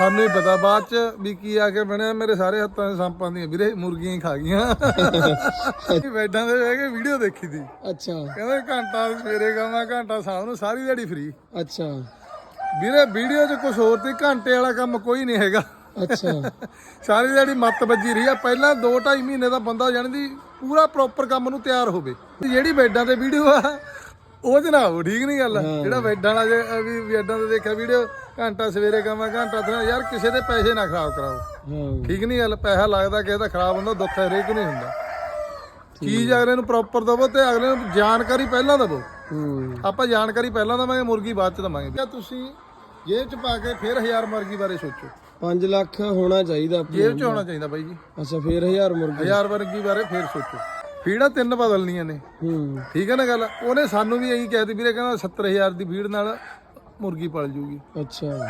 ਸਾਨੂੰ ਹੀ ਪਤਾ ਬਾਅਦ ਚ ਵੀ ਕੀ ਆ ਕੇ ਬਣਿਆ ਮੇਰੇ ਸਾਰੇ ਹੱਥਾਂ 'ਚ ਸੰਪਾਂ ਦੀਆਂ ਵੀਰੇ ਮੁਰਗੀਆਂ ਹੀ ਖਾ ਗਈਆਂ। ਬੈਡਾਂ ਦੇ ਬਹਿ ਕੇ ਵੀਡੀਓ ਦੇਖੀ ਦੀ ਅੱਛਾ। ਕਹਿੰਦੇ ਘੰਟਾ ਸਵੇਰੇ ਗਾਵਾਂ ਘੰਟਾ ਸ਼ਾਮ ਨੂੰ ਸਾਰੀ ਦਿਹਾੜੀ ਫ੍ਰੀ ਅੱਛਾ। ਵੀਰੇ ਵੀਡੀਓ 'ਚ ਕੁਝ ਹੋਰ ਤੇ ਘੰਟੇ ਵਾਲਾ ਕੰਮ ਕੋਈ ਨਹੀਂ ਹੈਗਾ। ਅੱਛਾ। ਸਾਰੀ ਦਿਹਾੜੀ ਮੱਤ ਵੱਜੀ ਰਹੀ ਆ ਪਹਿਲਾਂ 2.5 ਮਹੀਨੇ ਦਾ ਬੰਦਾ ਜਾਣਦੀ ਪੂਰਾ ਪ੍ਰੋਪਰ ਕੰਮ ਨੂੰ ਤਿਆਰ ਹੋਵੇ। ਜਿਹੜੀ ਬੈਡਾਂ ਤੇ ਵੀਡੀਓ ਆ ਉਹ ਚ ਨਾ ਹੋ ਠੀਕ ਨਹੀਂ ਗੱਲ। ਜਿਹੜਾ ਬੈਡਾਂ ਵਾਲਾ ਜੇ ਅਹ ਵੀ ਬੈਡਾਂ ਤੇ ਦੇਖਿਆ ਵੀਡੀਓ ਘੰਟਾ ਸਵੇਰੇ ਕਮਾ ਘੰਟਾ ਤੇ ਯਾਰ ਕਿਸੇ ਦੇ ਪੈਸੇ ਨਾ ਖਰਾਬ ਕਰਾਓ। ਹਾਂ। ਠੀਕ ਨਹੀਂ ਗੱਲ ਪੈਸਾ ਲੱਗਦਾ ਕਿਸੇ ਦਾ ਖਰਾਬ ਹੁੰਦਾ ਦੁੱਖ ਹਰੇਕ ਨੂੰ ਹੀ ਹੁੰਦਾ। ਚੀਜ਼ ਅਗਲੇ ਨੂੰ ਪ੍ਰੋਪਰ ਦਵੋ ਤੇ ਅਗਲੇ ਨੂੰ ਜਾਣਕਾਰੀ ਪਹਿਲਾਂ ਦਵੋ। ਹੂੰ। ਆਪਾਂ ਜਾਣਕਾਰੀ ਪਹਿਲਾਂ ਦਵਾਂਗੇ ਮੁਰਗੀ ਬਾਅਦ ਚ ਦਵਾਂਗੇ। ਕਿਆ ਤੁਸੀਂ ਜੇਬ ਚ ਪਾ ਕੇ ਫਿਰ ਹਜ਼ਾਰ ਮੁਰਗੀ ਬਾਰੇ ਸੋਚੋ। 5 ਲੱਖ ਹੋਣਾ ਚਾਹੀਦਾ ਆਪਣੇ ਜੇਬ ਚ ਹੋਣਾ ਚਾਹੀਦਾ ਬਾਈ ਜੀ। ਅੱਛਾ ਫੇਰ 1000 ਮੁਰਗੀ। ਹਜ਼ਾਰ ਵਰਗੀ ਬਾਰੇ ਫਿਰ ਸੋਚੋ। ਫੀੜਾ ਤਿੰਨ ਬਦਲਣੀਆਂ ਨੇ। ਹੂੰ। ਠੀਕ ਹੈ ਨਾ ਗੱਲ? ਉਹਨੇ ਸਾਨੂੰ ਵੀ ਇਹੀ ਕਹਿ ਦਿੱਤੀ ਵੀਰੇ ਕਹਿੰਦਾ 70000 ਦੀ ਫੀਡ ਨਾਲ ਮੁਰਗੀ ਪਲ ਜੂਗੀ। ਅੱਛਾ।